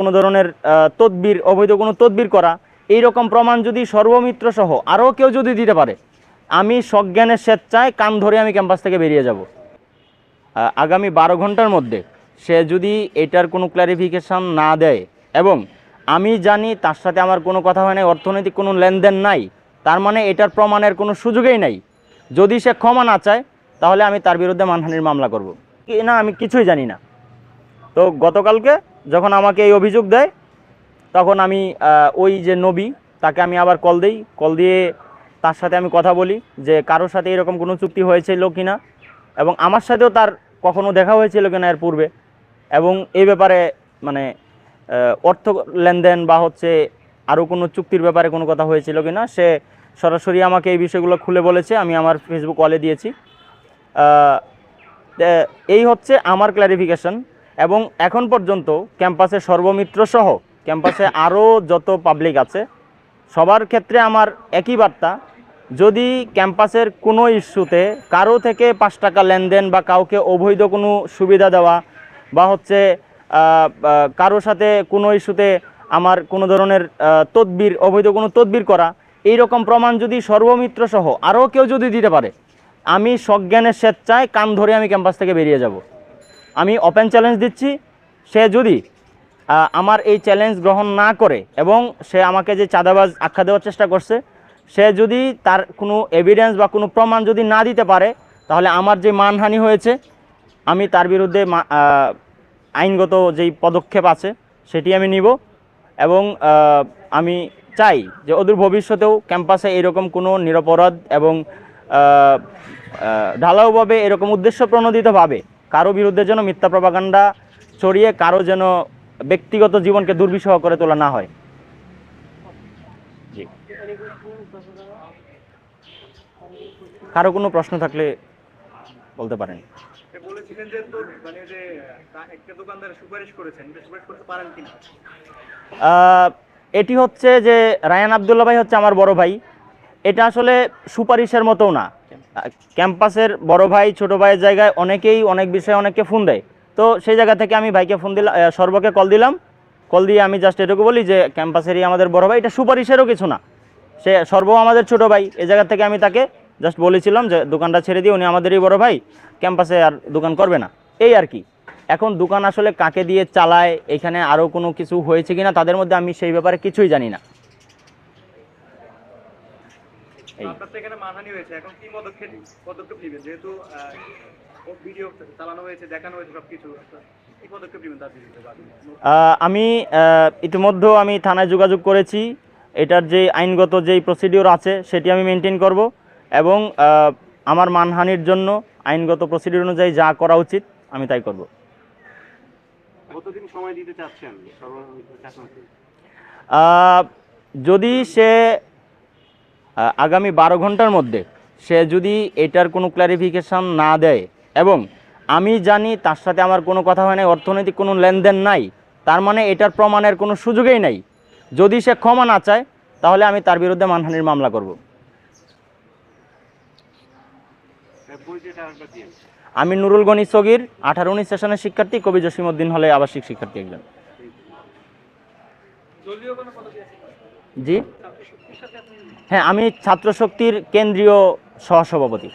কোনো ধরনের তদবির, অবৈধ কোনো তদবির করা, এই রকম প্রমাণ যদি সর্বমিত্র সহ আরও কেউ যদি দিতে পারে, আমি সজ্ঞানের স্বেচ্ছায় কান ধরে আমি ক্যাম্পাস থেকে বেরিয়ে যাব। আগামী বারো ঘণ্টার মধ্যে সে যদি এটার কোনো ক্ল্যারিফিকেশান না দেয় এবং আমি জানি তার সাথে আমার কোনো কথা হয় নাই, অর্থনৈতিক কোনো লেনদেন নাই, তার মানে এটার প্রমাণের কোনো সুযোগই নাই, যদি সে ক্ষমা না চায়, তাহলে আমি তার বিরুদ্ধে মানহানির মামলা করব। না, আমি কিছুই জানি না। তো গতকালকে যখন আমাকে এই অভিযোগ দেয়, তখন আমি ওই যে নবী, তাকে আমি আবার কল দিই। কল দিয়ে তার সাথে আমি কথা বলি যে কারোর সাথে এরকম কোনো চুক্তি হয়েছিল কি না এবং আমার সাথেও তার কখনো দেখা হয়েছিল কিনা এর পূর্বে এবং এই ব্যাপারে মানে অর্থ লেনদেন বা হচ্ছে আরও কোনো চুক্তির ব্যাপারে কোনো কথা হয়েছিল কি না সে সরাসরি আমাকে এই বিষয়গুলো খুলে বলেছে। আমি আমার ফেসবুক ওয়ালে দিয়েছি। এই হচ্ছে আমার ক্ল্যারিফিকেশন এবং এখন পর্যন্ত ক্যাম্পাসে সর্বমিত্র সহ ক্যাম্পাসে আরও যত পাবলিক আছে সবার ক্ষেত্রে আমার একই বার্তা যদি ক্যাম্পাসের কোনো ইস্যুতে কারও থেকে পাঁচ টাকা লেনদেন বা কাউকে অবৈধ কোনো সুবিধা দেওয়া বা হচ্ছে আহ, সাথে কোনো ইস্যুতে আমার কোনো ধরনের তদবির অবৈধ কোনো তদবির করা এই রকম প্রমাণ যদি সর্বমিত্র সহ আরও কেউ যদি দিতে পারে আমি সজ্ঞানের স্বেচ্ছায় কান ধরে আমি ক্যাম্পাস থেকে বেরিয়ে যাব। আমি ওপেন চ্যালেঞ্জ দিচ্ছি। সে যদি আমার এই চ্যালেঞ্জ গ্রহণ না করে এবং সে আমাকে যে চাঁদাবাজ আখ্যা দেওয়ার চেষ্টা করছে, সে যদি তার কোনো এভিডেন্স বা কোনো প্রমাণ যদি না দিতে পারে, তাহলে আমার যে মানহানি হয়েছে, আমি তার বিরুদ্ধে আইনগত যেই পদক্ষেপ আছে, সেটি আমি নিব এবং আমি চাই যে অদূর ভবিষ্যতেও ক্যাম্পাসে এরকম কোনো নিরপরাধ এবং ঢালাওভাবে এরকম উদ্দেশ্য প্রণোদিতভাবে কারও বিরুদ্ধে যেন মিথ্যা প্রপাগান্ডা ছড়িয়ে কারও যেন ব্যক্তিগত জীবনকে দুর্বিষহ করে তোলা না হয়। জি। কারও কোনো প্রশ্ন থাকলে বলতে পারেন। মানে এটা হচ্ছে যে রায়ান আবদুল্লা ভাই হচ্ছে আমার বড় ভাই। এটা আসলে সুপারিশের মতো না। ক্যাম্পাসের বড় ভাই, ছোট ভাইয়ের জায়গায় অনেকেই অনেক বিষয়ে অনেককে ফোন দেয়। তো সেই জায়গা থেকে আমি ভাইকে ফোন দিলাম সর্বকে কল দিলাম। কল দিয়ে আমি জাস্ট এটুকু বলি যে, ক্যাম্পাসেরই আমাদের বড় ভাই, এটা সুপারিশেরও কিছু না। সে সর্ব আমাদের ছোট ভাই, এ জায়গা থেকে আমি তাকে জাস্ট বলেছিলাম যে, দোকানটা ছেড়ে দিয়ে উনি আমাদেরই বড় ভাই, ক্যাম্পাসে আর দোকান করবে না। এই আর কি। এখন দোকান আসলে কাকে দিয়ে চালায়, এখানে আরও কোনো কিছু হয়েছে কিনা, তাদের মধ্যে আমি সেই ব্যাপারে কিছুই জানি না এই। আপনার তো এখানে মানহানি হয়েছে। এখন কি পদক্ষেপ পদক্ষেপ নেবেন? যেহেতু ভিডিও চালানো হয়েছে দেখানো হয়েছে সবকিছু আহ, আমি ইতিমধ্যেও আমি থানায় যোগাযোগ করেছি। এটার যে আইনগত যেই প্রসিডিওর আছে সেটি আমি মেনটেন করব এবং আমার মানহানির জন্য আইনগত প্রসিডিওর অনুযায়ী যা করা উচিত আমি তাই করব। যদি সে আগামী বারো ঘণ্টার মধ্যে সে যদি এটার কোনো ক্ল্যারিফিকেশান না দেয় এবং আমি জানি তার সাথে আমার কোনো কথা হয় নাই, অর্থনৈতিক কোনো লেনদেন নাই, তার মানে এটার প্রমাণের কোনো সুযোগই নাই। যদি সে ক্ষমা না চায়, তাহলে আমি তার বিরুদ্ধে মানহানির মামলা করব। আমি নুরুল গনি সগির, আঠারো উনিশ সেশনের শিক্ষার্থী কবি জসিমউদ্দিন হলে আবাসিক শিক্ষার্থী একজন। জি? হ্যাঁ আমি ছাত্র শক্তির কেন্দ্রীয় সহসভাপতি।